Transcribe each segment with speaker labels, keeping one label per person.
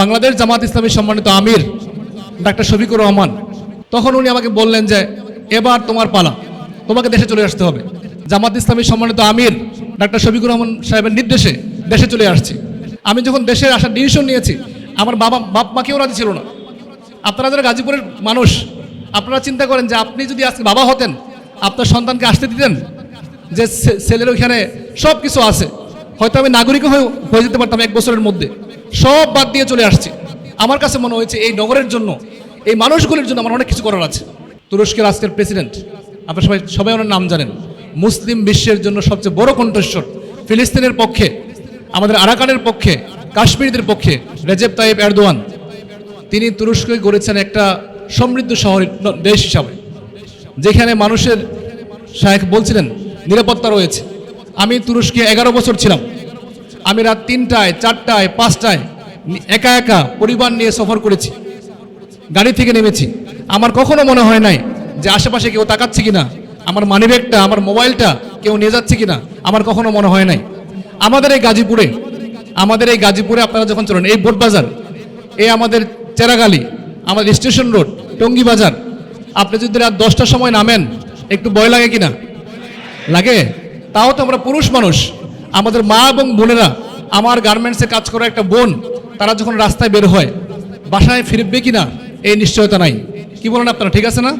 Speaker 1: বাংলাদেশ জামাত ইসলামী সম্মানিত আমির ডাক্তার শফিকুর রহমান, তখন উনি আমাকে বললেন যে, এবার তোমার পালা, তোমাকে দেশে চলে আসতে হবে। জামাত ইসলামী সম্মানিত আমির ডাক্তার শফিকুর রহমান সাহেবের নির্দেশে দেশে চলে আসছি। আমি যখন দেশে আসার ডিসিশন নিয়েছি, আমার বাবা, বাপ মাকেও রাজি ছিল না। আপনারা যারা গাজীপুরের মানুষ, আপনারা চিন্তা করেন যে, আপনি যদি আজকে বাবা হতেন, আপনার সন্তানকে আসতে দিতেন, যে ছেলের ওইখানে সব কিছু আছে, হয়তো আমি নাগরিক হয়ে হয়ে যেতে পারতাম এক বছরের মধ্যে। সব বাদ দিয়ে চলে আসছে। আমার কাছে মনে হয়েছে এই নগরের জন্য, এই মানুষগুলির জন্য আমার অনেক কিছু করার আছে। তুরস্কের আজকের প্রেসিডেন্ট, আপনার সবাই সবাই ওনার নাম জানেন, মুসলিম বিশ্বের জন্য সবচেয়ে বড় কণ্ঠস্বর, ফিলিস্তিনের পক্ষে, আমাদের আরাকানের পক্ষে, কাশ্মীরদের পক্ষে রেজেব তাইব এরদোয়ান। তিনি তুরস্কে গড়েছেন একটা সমৃদ্ধ শহর দেশ হিসাবে, যেখানে মানুষের, শায়েখ বলছিলেন, নিরাপত্তা রয়েছে। আমি তুরস্কে এগারো বছর ছিলাম। আমি রাত তিনটায়, চারটায়, পাঁচটায় একা একা পরিবার নিয়ে সফর করেছি। গাড়ি থেকে নেমেছি। আমার কখনো মনে হয় নাই যে আশেপাশে কেউ তাকাচ্ছে কিনা। আমার মানিব্যাগটা আমার মোবাইলটা কেউ নিয়ে যাচ্ছে কিনা, আমার কখনো মনে হয় নাই। আমাদের এই গাজীপুরে, আমাদের এই গাজীপুরে আপনারা যখন চলেন, এই বোট বাজার, এই আমাদের চেরাগালি, আমাদের স্টেশন রোড, টঙ্গী বাজার, আপনি যদি রাত দশটার সময় নামেন, একটু ভয় লাগে কিনা? লাগে? তাও তো আমরা পুরুষ মানুষ। আমাদের মা এবং বোনেরা আমার গার্মেন্টসে কাজ করা একটা বোন, তারা যখন রাস্তায় বের হয়, বাসায় ফিরবে কিনা, এই নিশ্চয়তা নাই। কি বলেন আপনারা, ঠিক আছে না?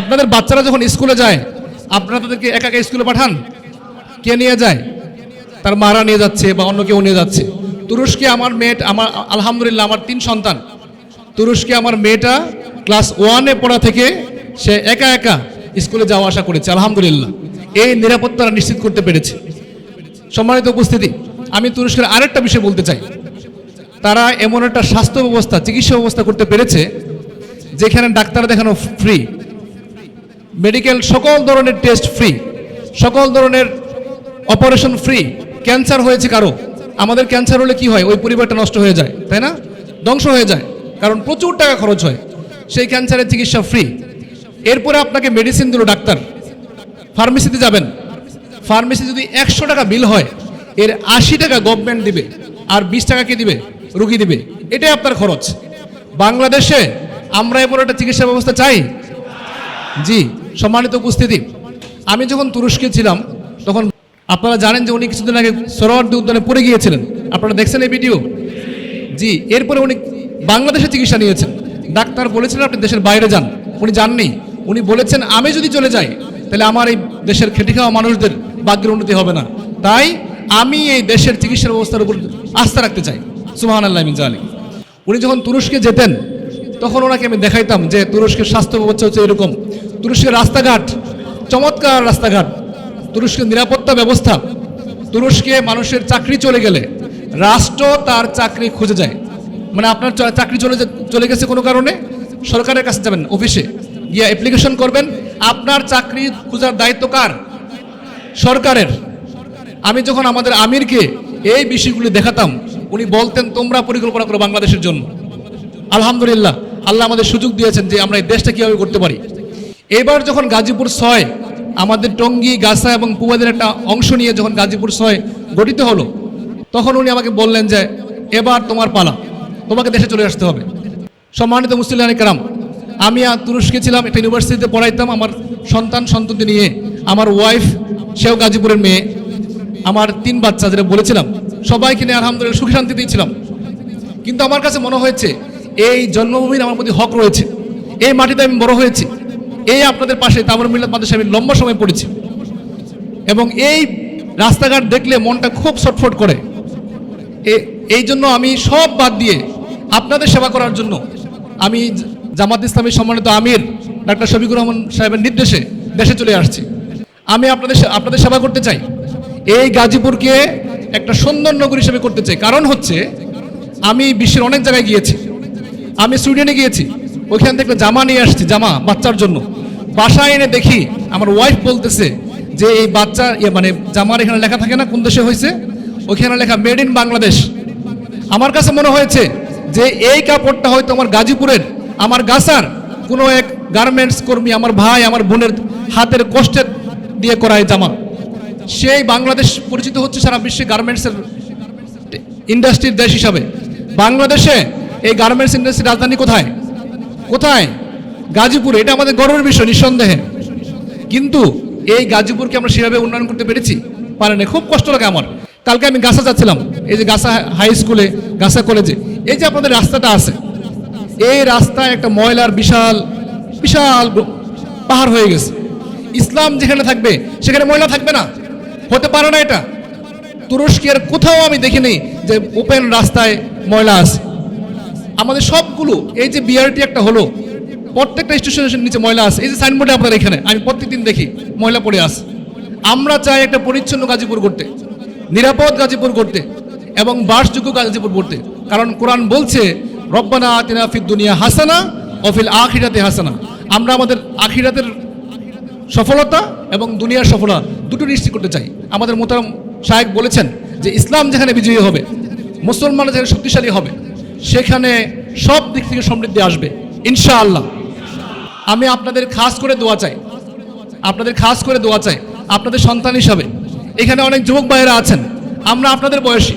Speaker 1: আপনাদের বাচ্চারা যখন স্কুলে যায়, আপনারা তাদেরকে একা একা স্কুলে পাঠান? কে নিয়ে যায়? তার মারা নিয়ে যাচ্ছে বা অন্য কেউ নিয়ে যাচ্ছে। তুরস্কে আমার মেয়ে, আমার, আলহামদুলিল্লাহ আমার তিন সন্তান। তুরস্কে আমার মেয়েটা ক্লাস ওয়ানে পড়া থেকে সে একা একা স্কুলে যাওয়া আসা করেছে, আলহামদুলিল্লাহ। এই নিরাপত্তা নিশ্চিত করতে পেরেছে। সম্মানিত উপস্থিতি, আমি তুরস্কের আরেকটা বিষয় বলতে চাই। তারা এমন একটা স্বাস্থ্য ব্যবস্থা, চিকিৎসা ব্যবস্থা করতে পেরেছে, যেখানে ডাক্তার দেখানো ফ্রি, মেডিকেল সকল ধরনের টেস্ট ফ্রি, সকল ধরনের অপারেশন ফ্রি, ক্যান্সার হয়েছে কারও। আমাদের ক্যান্সার হলে কি হয়? ওই পরিবারটা নষ্ট হয়ে যায়, তাই না? ধ্বংস হয়ে যায়, কারণ প্রচুর টাকা খরচ হয়। সেই ক্যান্সারের চিকিৎসা ফ্রি। এরপরে আপনাকে মেডিসিন দিল ডাক্তার। ফার্মেসিতে যাবেন। ফার্মেসি যদি একশো টাকা বিল হয়, এর আশি টাকা গভর্নমেন্ট দিবে, আর বিশ টাকা কে দিবে? রুগী দিবে। এটাই আপনার খরচ। বাংলাদেশে আমরা এমন একটা চিকিৎসা ব্যবস্থা চাই? জি, সম্মানিত উপস্থিতি। আমি যখন তুরস্কে ছিলাম, তখন আপনারা জানেন যে উনি কিছুদিন আগে সরোয়ার্দী উদ্যানে পড়ে গিয়েছিলেন। আপনারা দেখছেন এই ভিডিও? জি, এরপরে উনি বাংলাদেশে চিকিৎসা নিয়েছেন। ডাক্তার বলেছিলেন আপনি দেশের বাইরে যান। উনি যাননি। উনি বলেছেন, আমি যদি চলে যাই, তাহলে আমার এই দেশের খেটে খাওয়া মানুষদের ভাগ্যের উন্নতি হবে না। তাই আমি এই দেশের চিকিৎসা ব্যবস্থার উপর আস্থা রাখতে চাই। সুহান আল্লাহ মিন জালিক উনি যখন তুরস্কে যেতেন, তখন ওনাকে আমি দেখাইতাম যে তুরস্কের স্বাস্থ্য ব্যবস্থা হচ্ছে এরকম। তুরস্কের রাস্তাঘাট, চমৎকার রাস্তাঘাট, তুরস্কের নিরাপত্তা ব্যবস্থা। তুরস্কে মানুষের চাকরি চলে গেলে, রাষ্ট্র তার চাকরি খুঁজে যায়। মানে আপনার চাকরি চলে চলে গেছে কোনো কারণে, সরকারের কাছে যাবেন, অফিসে। গিয়ে অ্যাপ্লিকেশন করবেন। আপনার চাকরি খোঁজার দায়িত্ব কার? সরকারের। আমি যখন আমাদের আমিরকে এই বিষয়গুলি দেখাতাম, উনি বলতেন, তোমরা পরিকল্পনা করো বাংলাদেশের জন্য। আলহামদুলিল্লাহ, আল্লাহ আমাদের সুযোগ দিয়েছেন যে আমরা এই দেশটা কীভাবে করতে পারি। এবার যখন গাজীপুর ছয়, আমাদের টঙ্গী, গাছা এবং পুবাদের একটা অংশ নিয়ে যখন গাজীপুর ছয় গঠিত হলো, তখন উনি আমাকে বললেন যে, এবার তোমার পালা, তোমাকে দেশে চলে আসতে হবে। সম্মানিত মুসলিম কারাম, আমি তুরস্কে ছিলাম, একটা ইউনিভার্সিটিতে পড়াইতাম, আমার সন্তান সন্ততি নিয়ে, আমার ওয়াইফ সেও গাজীপুরের মেয়ে, আমার তিন বাচ্চা যেটা বলেছিলাম, সবাইকে নিয়ে আলহামদুলিল্লাহ সুখী শান্তিতেই ছিলাম। কিন্তু আমার কাছে মনে হয়েছে, এই জন্মভূমির আমার প্রতি হক রয়েছে, এই মাটিতে আমি বড় হয়েছি, এই আপনাদের পাশে তামর মিল্লাত মাদ্রাসা আমি লম্বা সময় পড়েছি। এবং এই রাস্তাঘাট দেখলে মনটা খুব ছটফট করে। এই জন্য আমি সব বাদ দিয়ে আপনাদের সেবা করার জন্য আমি জামাত ইসলামী সম্মানিত আমির ডাক্তার শফিকুর রহমান সাহেবের নির্দেশে দেশে চলে আসছি। আমি আপনাদের আপনাদের সেবা করতে চাই। এই গাজীপুরকে একটা সুন্দর নগর হিসেবে করতে চাই। কারণ হচ্ছে, আমি বিশ্বের অনেক জায়গায় গিয়েছি। আমি সুইডেনে গিয়েছি। ওইখান থেকে জামা নিয়ে আসছি, জামা বাচ্চার জন্য। বাসায় এনে দেখি, আমার ওয়াইফ বলতেছে যে এই বাচ্চা ইয়ে মানে জামার এখানে লেখা থাকে না, কোন দেশে হয়েছে? ওইখানে লেখা মেড ইন বাংলাদেশ আমার কাছে মনে হয়েছে যে এই কাপড়টা হয়তো আমার গাজীপুরের, আমার গাছার কোনো এক গার্মেন্টস কর্মী, আমার ভাই, আমার বোনের হাতের কষ্টের দিয়ে করা এই জামা সেই বাংলাদেশ পরিচিত হচ্ছে সারা বিশ্বে গার্মেন্টসের ইন্ডাস্ট্রির দেশ হিসাবে। বাংলাদেশে এই গার্মেন্টস ইন্ডাস্ট্রির রাজধানী কোথায়? কোথায়? গাজীপুর। এটা আমাদের গর্বের বিষয়, নিঃসন্দেহে। কিন্তু এই গাজীপুরকে আমরা সেভাবে উন্নয়ন করতে পেরেছি? পারে না। খুব কষ্ট লাগে আমার। কালকে আমি গাছা যাচ্ছিলাম। এই যে গাছা হাই স্কুলে গাছা কলেজে এই যে আপনাদের রাস্তাটা আছে। এই রাস্তায় একটা ময়লার বিশাল বিশাল পাহাড় হয়ে গেছে। ইসলাম যেখানে থাকবে, সেখানে মহিলা থাকবে না। হতে পারে না এটা। তুরস্কের কোথাও আমি দেখিনি যে ওপেন রাস্তায় ময়লা আছে। আমাদের সবগুলো, এই যে বিআরটি একটা হলো, প্রত্যেকটা স্টেশনের নিচে ময়লা আছে। এই যে সাইনবোর্ডে আপনার এখানে, আমি প্রত্যেকদিন দেখি, ময়লা পড়ে আছে। আমরা চাই একটা পরিচ্ছন্ন গাজীপুর করতে নিরাপদ গাজীপুর করতে এবং বাসযোগ্য গাজীপুর করতে কারণ কোরআন বলছে, রব্বানা আতিনা ফিদ দুনিয়া হাসানা অফিল আখিরাতে হাসানা। আমরা আমাদের আখিরাতের সফলতা এবং দুনিয়ার সফলতা দুটো নিশ্চিত করতে চাই। আমাদের মোতারাম শায়েক বলেছেন যে ইসলাম যেখানে বিজয়ী হবে মুসলমান যেখানে শক্তিশালী হবে, সেখানে সব দিক থেকে সমৃদ্ধি আসবে। ইনশাআল্লাহ। আমি আপনাদের খাস করে দোয়া চাই। আপনাদের খাস করে দোয়া চাই। আপনাদের সন্তান হিসাবে। এখানে অনেক যুবক ভাইয়েরা আছেন। আমরা আপনাদের বয়সী।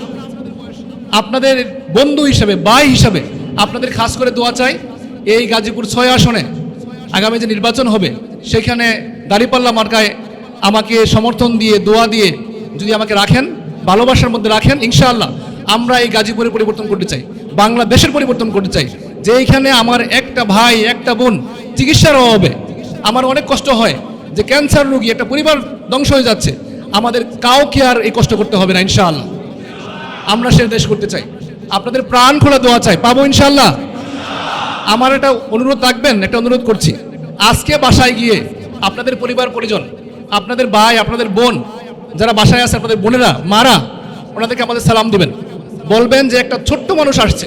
Speaker 1: আপনাদের বন্ধু হিসাবে, ভাই হিসাবে আপনাদের খাস করে দোয়া চাই। এই গাজীপুর ছয় আসনে আগামী যে নির্বাচন হবে, সেখানে দাঁড়িপাল্লা মার্কায় আমাকে সমর্থন দিয়ে, দোয়া দিয়ে যদি আমাকে রাখেন, ভালোবাসার মধ্যে রাখেন, ইনশাআল্লাহ আমরা এই গাজীপুরে পরিবর্তন করতে চাই, বাংলাদেশের পরিবর্তন করতে চাই, যে এইখানে আমার একটা ভাই, একটা বোন চিকিৎসার অভাবে আমার অনেক কষ্ট হয়, যে ক্যান্সার রোগী, একটা পরিবার ধ্বংস হয়ে যাচ্ছে, আমাদের কাউকে আর এই কষ্ট করতে হবে না, ইনশাআল্লাহ। আমরা সে দেশ করতে চাই। আপনাদের প্রাণ খোলা দোয়া চাই, পাবো ইনশাল্লাহ আমার একটা অনুরোধ রাখবেন, একটা অনুরোধ করছি। আজকে বাসায় গিয়ে আপনাদের পরিবার, পরিজন, আপনাদের ভাই, আপনাদের বোন, যারা বাসায় আছে, আপনাদের বোনেরা, মারা, ওনাদেরকে আমাদের সালাম দিবেন। বলবেন যে একটা ছোট্ট মানুষ আসছে,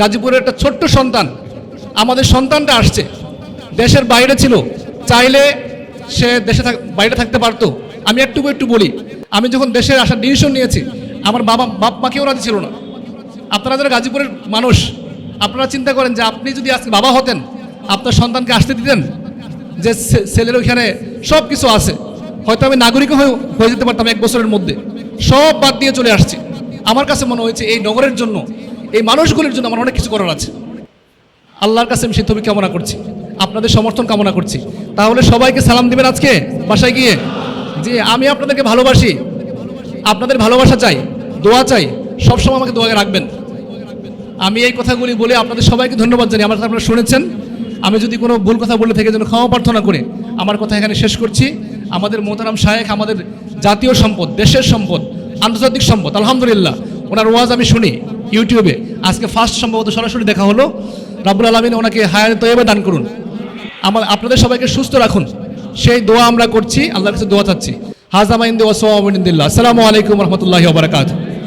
Speaker 1: গাজীপুরের একটা ছোট্ট সন্তান, আমাদের সন্তানটা আসছে, দেশের বাইরে ছিল, চাইলে সে দেশে বাইরে থাকতে পারতো। আমি একটু একটু বলি, আমি যখন দেশের আসার ডিসিশন নিয়েছি, আমার বাবা, বাপ মাকেও রাজি ছিল না। আপনারা যারা গাজীপুরের মানুষ, আপনারা চিন্তা করেন যে আপনি যদি আজকে বাবা হতেন, আপনার সন্তানকে আসতে দিতেন যে ছেলের ওইখানে সব কিছু আছে। হয়তো আমি নাগরিক হয়ে হয়ে যেতে পারতাম এক বছরের মধ্যে। সব বাদ দিয়ে চলে আসছি। আমার কাছে মনে হয়েছে এই নগরের জন্য, এই মানুষগুলির জন্য আমার অনেক কিছু করার আছে। আল্লাহর কাছে আমি সেই তবে কামনা করছি। আপনাদের সমর্থন কামনা করছি। তাহলে সবাইকে সালাম দিবেন আজকে বাসায় গিয়ে? যে আমি আপনাদেরকে ভালোবাসি। আপনাদের ভালোবাসা চাই, দোয়া চাই। সবসময় আমাকে দোয়াকে রাখবেন। আমি এই কথাগুলি বলে আপনাদের সবাইকে ধন্যবাদ জানি আমার আপনারা শুনেছেন। আমি যদি কোনো ভুল কথা বলে থেকে যেন ক্ষমা প্রার্থনা করে, আমার কথা এখানে শেষ করছি। আমাদের মোহতারাম শায়েখ, আমাদের জাতীয় সম্পদ, দেশের সম্পদ, আন্তর্জাতিক সম্পদ, আলহামদুলিল্লাহ। ওনার ওয়াজ আমি শুনি ইউটিউবে। আজকে ফার্স্ট সম্ভবত সরাসরি দেখা হলো। রাব্বুল আলমিন ওনাকে হায়ার তৈবা দান করুন। আমার, আপনাদের সবাইকে সুস্থ রাখুন। সেই দোয়া আমরা করছি, আল্লাহর কাছে দোয়া চাচ্ছি। হাজামাইন দোয়া সোয়াবিন দিল্লাহ আসসালামু আলাইকুম রহমতুল্লাহি ওবরাকাতুহ